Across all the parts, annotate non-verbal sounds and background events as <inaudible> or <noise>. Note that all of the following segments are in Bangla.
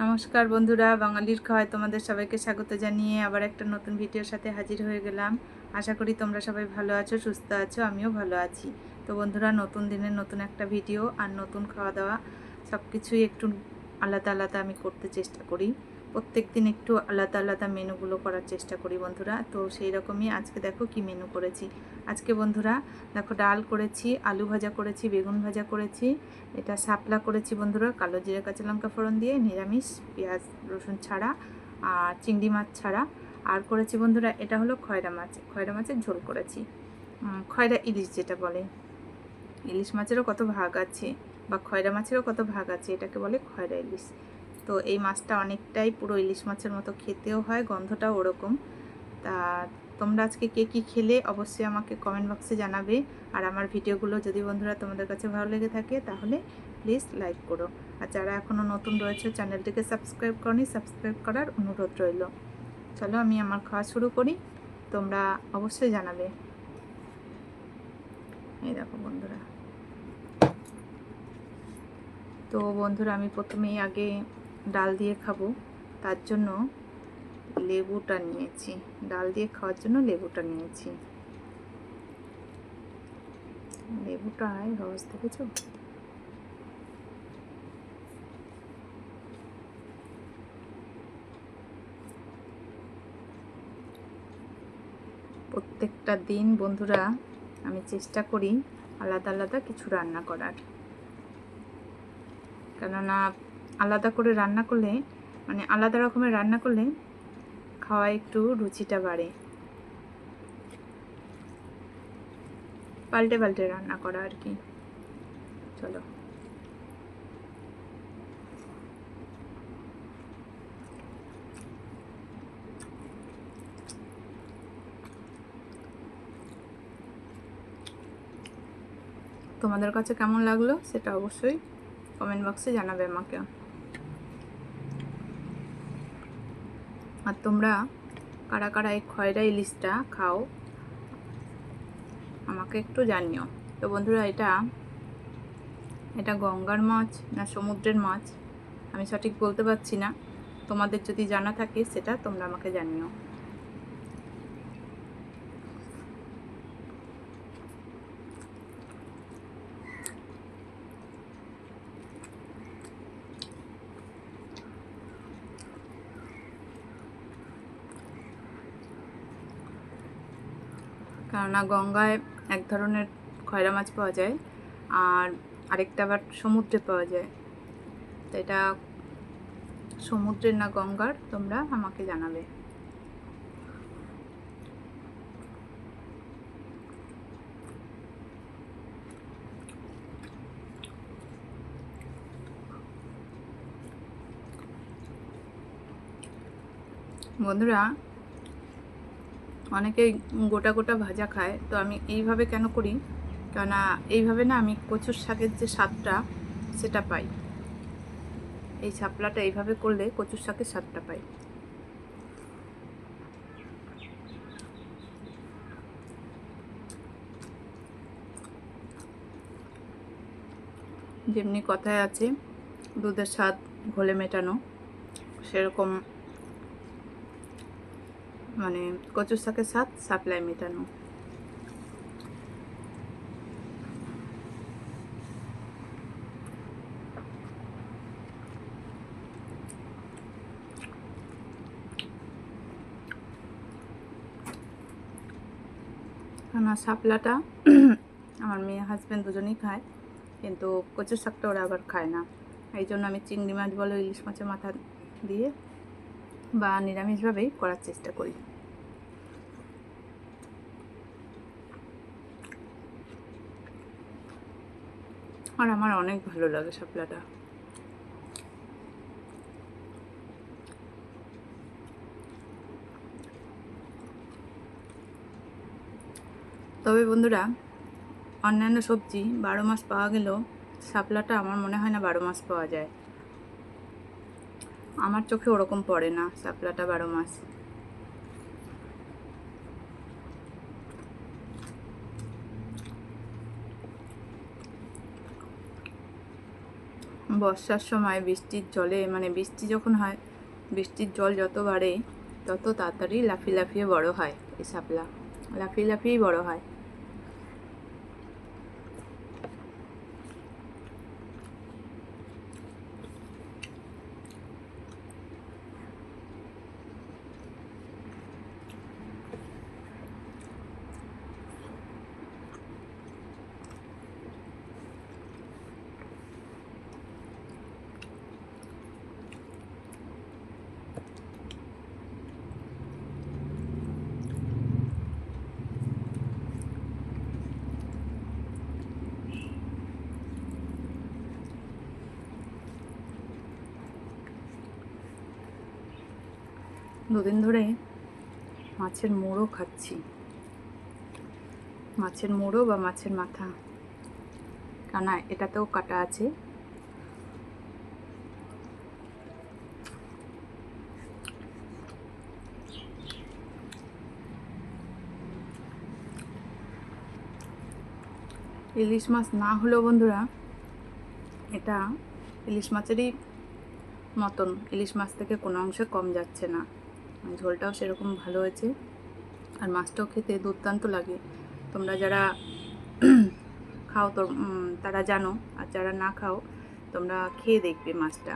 নমস্কার বন্ধুরা, বাঙালির খাওয়ায় তোমাদের সবাইকে স্বাগত জানিয়ে আবার একটা নতুন ভিডিওর সাথে হাজির হয়ে গেলাম। আশা করি তোমরা সবাই ভালো আছো, সুস্থ আছো, আমিও ভালো আছি। তো বন্ধুরা, নতুন দিনের নতুন একটা ভিডিও আর নতুন খাওয়া দাওয়া সব কিছুই একটু আলাদা আলাদা আমি করতে চেষ্টা করি। প্রত্যেক দিন একটু আলাদা আলাদা মেনুগুলো করার চেষ্টা করি বন্ধুরা। তো সেই রকমই আজকে দেখো কি মেনু করেছি। আজকে বন্ধুরা দেখো ডাল করেছি, আলু ভাজা করেছি, বেগুন ভাজা করেছি, এটা শাপলা করেছি বন্ধুরা, কালো জিরে, কাঁচা লঙ্কা ফোড়ন দিয়ে, নিরামিষ, পেঁয়াজ, রসুন ছাড়া আর চিংড়ি মাছ ছাড়া। আর করেছি বন্ধুরা, এটা হলো খয়রা মাছ। খয়রা মাছের ঝোল করেছি। খয়রা ইলিশ যেটা বলে। ইলিশ মাছেরও কত ভাগ আছে বা খয়রা মাছেরও কত ভাগ আছে, এটাকে বলে খয়রা ইলিশ। তো এই মাছটা অনেকটাই পুরো ইলিশ মাছের মতো খেতেও হয়, গন্ধটাও ওরকম। তা তোমরা আজকে কে কী খেলে অবশ্যই আমাকে কমেন্ট বক্সে জানাবে। আর আমার ভিডিওগুলো যদি বন্ধুরা তোমাদের কাছে ভালো লেগে থাকে তাহলে প্লিজ লাইক করো। আর যারা এখনও নতুন রয়েছে চ্যানেলটিকে সাবস্ক্রাইব করনি সাবস্ক্রাইব করার অনুরোধ রইল। চলো আমি আমার খাওয়া শুরু করি। তোমরা অবশ্যই জানাবে। এই দেখো বন্ধুরা। তো বন্ধুরা আমি প্রথমেই আগে ডাল দিয়ে খাব। তার জন্য লেবুটা নিয়েছি। ডাল দিয়ে খাওয়ার জন্য লেবুটা নিয়েছি। লেবুটায় রস দেখেছ? প্রত্যেকটা দিন বন্ধুরা, আমি চেষ্টা করি আলাদা আলাদা কিছু রান্না করার। কেননা আলাদা করে রান্না করলে মানে আলাদা রকমের রান্না করলে খাওয়া একটু রুচিটা বাড়ে। পাল্টে পাল্টে রান্না করা আর কি। চলো। তোমাদের কাছে কেমন লাগল সেটা অবশ্যই কমেন্ট বক্সে জানাবে আমাকে। আর তোমরা কারা কারা এই খয়রা ইলিশটা খাও, আমাকে একটু জানিও। তো বন্ধুরা, এটা এটা গঙ্গার মাছ না সমুদ্রের মাছ? আমি সঠিক বলতে পারছি না। তোমাদের যদি জানা থাকে, সেটা তোমরা আমাকে জানিও। কেননা গঙ্গায় এক ধরনের খয়রা মাছ পাওয়া যায় আর আরেকটা আবার সমুদ্রে পাওয়া যায়। তো এটা সমুদ্রের না গঙ্গার তোমরা আমাকে জানাবে। বন্ধুরা অনেকেই গোটা গোটা ভাজা খায়। তো আমি এইভাবে কেন করি? কেননা এইভাবে না আমি কচুর শাকের যে স্বাদটা, সেটা পাই। এই শাপলাটা এইভাবে করলে কচুর শাকের স্বাদটা পাই। যেমনি কথায় আছে, দুধের স্বাদ ঘোলে মেটানো, সেরকম মানে কচুর শাকের স্বাদ সাপ্লাই মেটানো। না শাপলাটা আমার মেয়ে হাজব্যান্ড দুজনেই খায়, কিন্তু কচুর শাকটা ওরা আবার খায় না। এই জন্য আমি চিংড়ি মাছ বলো, ইলিশ মাছের মাথা দিয়ে বা নিরামিষভাবেই করার চেষ্টা করি। আর আমার অনেক ভালো লাগে শাপলাটা। তবে বন্ধুরা, অন্যান্য সবজি বারো মাস পাওয়া গেলেও শাপলাটা আমার মনে হয় না বারো মাস পাওয়া যায়। আমার চোখে ওরকম পড়ে না শাপলাটা বারো মাস। বর্ষার সময় বৃষ্টির জলে মানে বৃষ্টি যখন হয়, বৃষ্টির জল যত বাড়ে, তত তাড়াতাড়ি লাফিয়ে লাফিয়ে বড় হয় এই শাপলা লাফিয়ে লাফিয়েই বড় হয়। দুদিন ধরে মাছের মোড়ো খাচ্ছি। মাছের মোড়ো বা মাছের মাথা। কানা এটাতেও কাটা আছে। ইলিশ মাছ না হলেও বন্ধুরা, এটা ইলিশ মাছেরই মতন। ইলিশ মাছ থেকে কোনো অংশে কম যাচ্ছে না। ঝোলটাও সেরকম ভালো হয়েছে। আর মাছটাও খেতে দুর্দান্ত লাগে। তোমরা যারা <clears throat> খাও তো তারা জানো, আর যারা না খাও, তোমরা খেয়ে দেখবে মাছটা।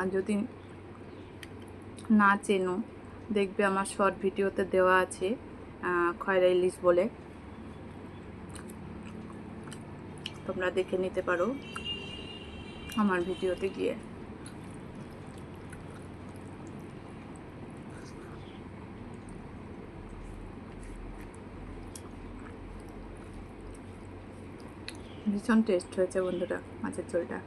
আর যদি না চেনো, দেখবে আমার শর্ট ভিডিওতে দেওয়া আছে খয়রা ইলিশ বলে। তোমরা দেখে নিতে পারো আমার ভিডিওতে গিয়ে। ভীষণ টেস্ট হয়েছে বন্ধুরা মাছের ঝোলটা।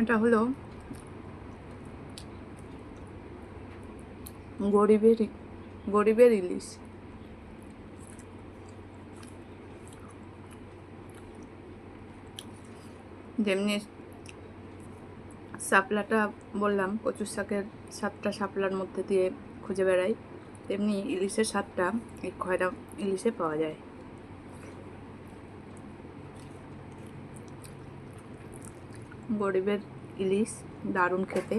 এটা হলো গরিবের গরিবের ইলিশ। যেমনি শাপলাটা বললাম, কচুর শাকের সাতটা শাপলার মধ্যে দিয়ে খুঁজে বেড়াই, তেমনি ইলিশের স্বাদটা এই খয়রা ইলিশে পাওয়া যায়। গরিবের ইলিশ দারুণ খেতে।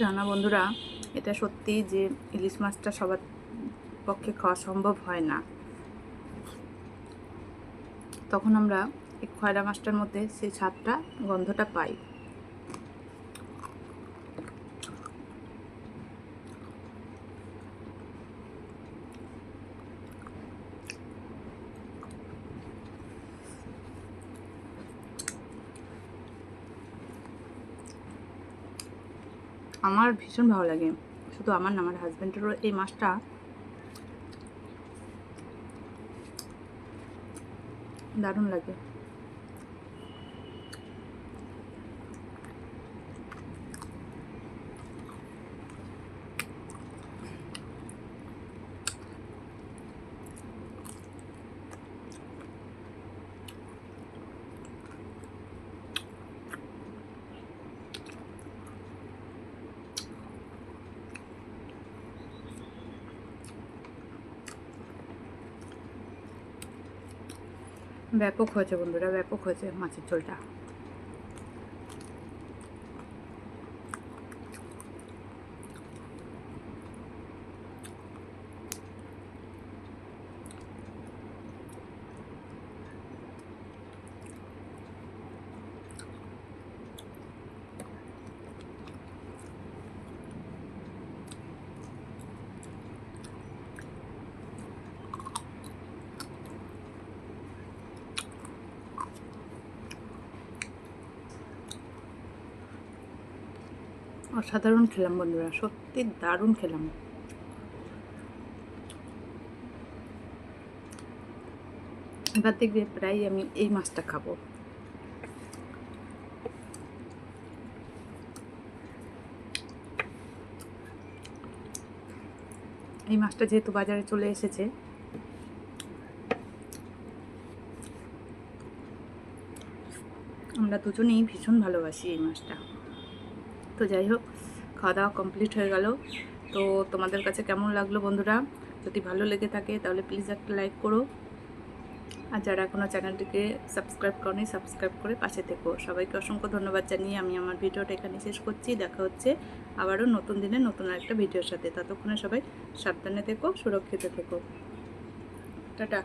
জানা বন্ধুরা, এটা সত্যি যে ইলিশ মাছটা সবার পক্ষে খাওয়া সম্ভব হয় না। তখন আমরা এই খয়রা মাছটার মধ্যে সেই স্বাদটা, গন্ধটা পাই। আমার ভীষণ ভালো লাগে। শুধু আমার না আমার হাজব্যান্ডেরও এই মাছটা দারুণ লাগে। ব্যাপক হয়েছে বন্ধুরা ব্যাপক হয়েছে মাছের ঝোলটা। অসাধারণ খেলাম, বন্ধুরা, সত্যি দারুণ খেলাম। এবার দেখবে প্রায় আমি এই মাছটা খাব। এই মাছটা যেহেতু বাজারে চলে এসেছে, আমরা দুজনেই ভীষণ ভালোবাসি এই মাছটা। তো যাই হোক, খাওয়া দাওয়া কমপ্লিট হয়ে গেল। তো তোমাদের কাছে কেমন লাগল বন্ধুরা? যদি ভালো লেগে থাকে তাহলে প্লিজ একটা লাইক করো। আর যারা এখনও চ্যানেলটিকে সাবস্ক্রাইব করনি সাবস্ক্রাইব করে পাশে থেকো। সবাইকে অসংখ্য ধন্যবাদ জানিয়ে আমি আমার ভিডিওটা এখানে শেষ করছি। দেখা হচ্ছে আবারও নতুন দিনে নতুন একটা ভিডিওর সাথে। ততক্ষণে সবাই সাবধানে থেকো, সুরক্ষিত থেকো। টাটা।